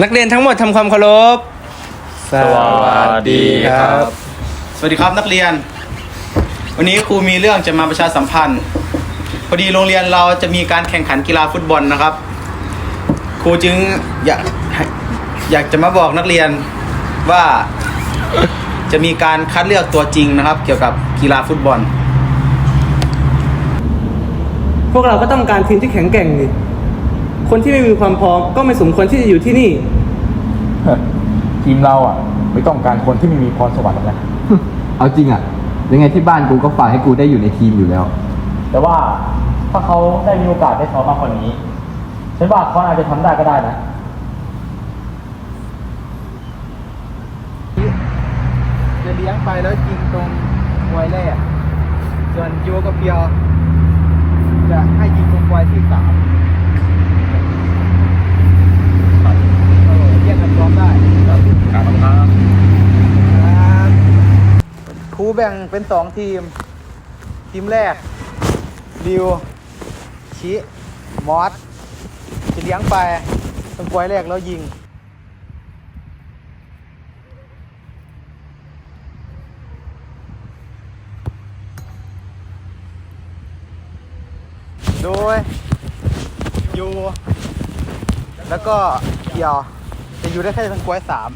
นักเรียนทั้งหมดทำความเคารพ สวัสดีครับ สวัสดีครับนักเรียน วันนี้ครูมีเรื่องจะมาประชาสัมพันธ์ พอดีโรงเรียนเราจะมีการแข่งขันกีฬาฟุตบอลนะครับ ครูจึงอยากอยากจะมาบอกนักเรียนว่าจะมีการคัดเลือกตัวจริงนะครับ เกี่ยวกับกีฬาฟุตบอล พวกเราก็ต้องการทีมที่แข็งแกร่งดิ คนที่ไม่มีความพร้อมก็ไม่สมควรที่จะอยู่ที่นี่ ทีมเราอะ ไม่ต้องการคนที่ไม่มีพรสวรรค์หรอกนะ เอาจริงอะยังไงที่บ้านกูก็ฝากให้กูได้อยู่ในทีมอยู่แล้ว แต่ว่าถ้าเขาได้มีโอกาสได้ซ้อมมากกว่านี้ฉันว่าเขาอาจจะทำได้ก็ได้นะ จะเลี้ยงไปแล้วยิงตรงไวแรก ส่วนโยกับเพียว จะให้ยิงตรงไวที่สามเออแยกกันซ้อม ได้ครับครับครูแบ่งเป็นสองทีม ทีมแรกริวชิมอสจะเลี้ยงไปตรงกวยแรกแล้วยิงโดยยูแล้วก็เกี่ยว จะอยู่ได้แค่ทางกล้วยสาม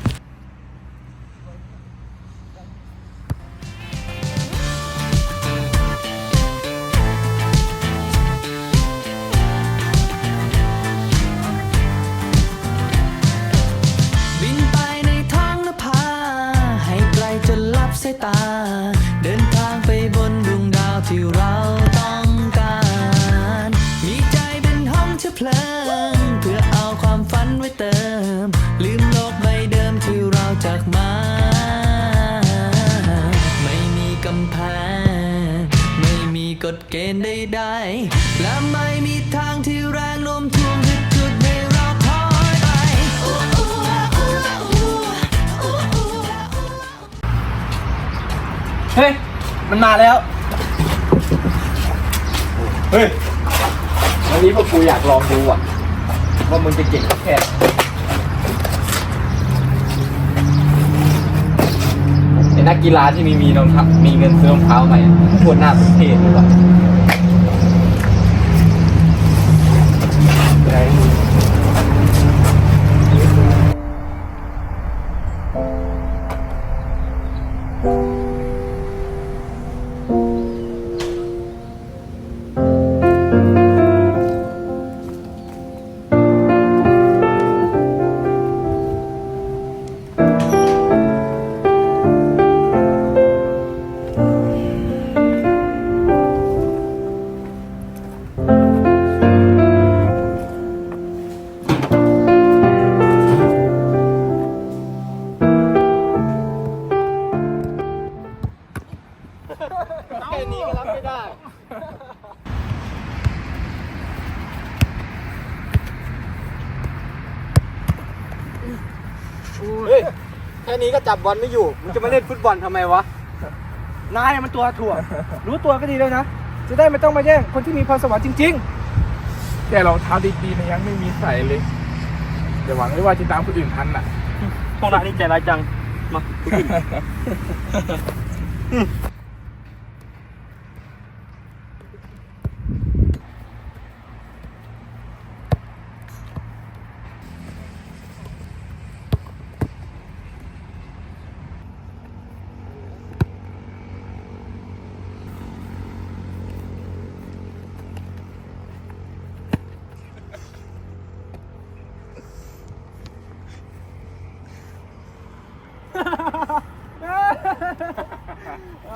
บินไปในท้องนภาให้ไกลจนลับสายตา เดินทางไปบนดวงดาวที่เราต้องการ มีใจเป็นห้องเชื้อเพลิง กฎเกณฑ์ใดๆและไม่มีทางที่แรงโน้มถ่วงจะจุดให้เราถอยไป เฮ้ย มันมาแล้ว เฮ้ย วันนี้พวกกูอยากลองดูอะ ว่ามึงจะเก่งแค่ไหน นักกีฬาที่มีมีรองเท้ามีเงินซื้อรองเท้าใหม่โคตรน่าสนเท่เลยว่ะแนี้ก็จับบอลไม่อยู่มึงจะมาเล่นฟุตบอลทำไมวะ นายมันตัวถ่วงรู้ตัวก็ดีแล้วนะ จะได้ไม่ต้องมาแย่งคนที่มีพรสวรรค์จริงแต่รองเท้าดีๆเนี่ยยังไม่มีใส่เลยอย่าหวังเลยว่าจะตามคนอื่นทันอะ ๆพวกนายนี่ใจร้ายจัง มา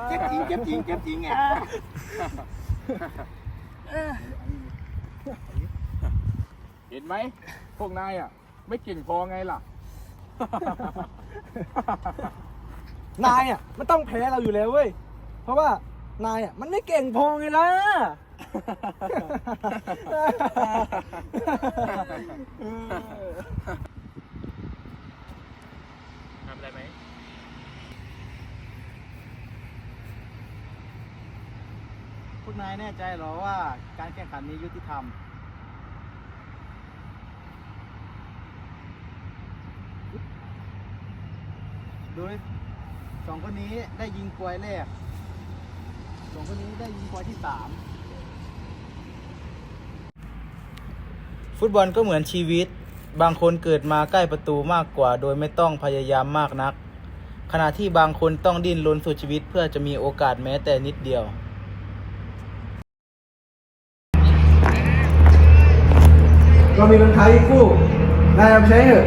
เจ็บจริงเจ็บจริงเจ็บจริงไงเห็นไหมพวกนายอะ ไม่เก่งพอไงล่ะ นายอะมันต้องแพ้เราอยู่แล้วเว้ย เพราะว่านายอะมันไม่เก่งพอไงล่ะทำอะไรไหม พวก นายแน่ใจเหรอว่าการแข่งขันนี้ยุติธรรม โดยสองคนนี้ได้ยิงกลวยแรกสองคนนี้ได้ยิงกลวยที่สามฟุตบอลก็เหมือนชีวิต บางคนเกิดมาใกล้ประตูมากกว่า โดยไม่ต้องพยายามมากนัก ขณะที่บางคนต้องดิ้นรนสุดชีวิตเพื่อจะมีโอกาสแม้แต่นิดเดียว เรามีรองเท้าอีกคู่นายเอาไปใช้เถอะ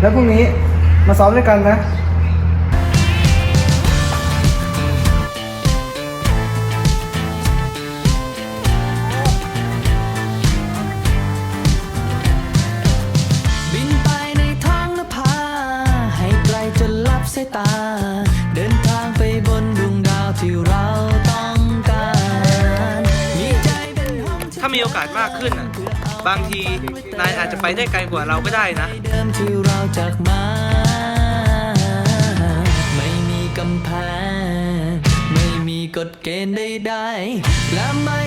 แล้วพรุ่งนี้มาซ้อมด้วยกันนะ ถ้ามีโอกาสมากขึ้นอะ บางทีนายอาจจะไปได้ไกลกว่าเราก็ได้นะที่เราจากมาไม่มีกำแพงไม่มีกฎเกณฑ์ใดๆและไม่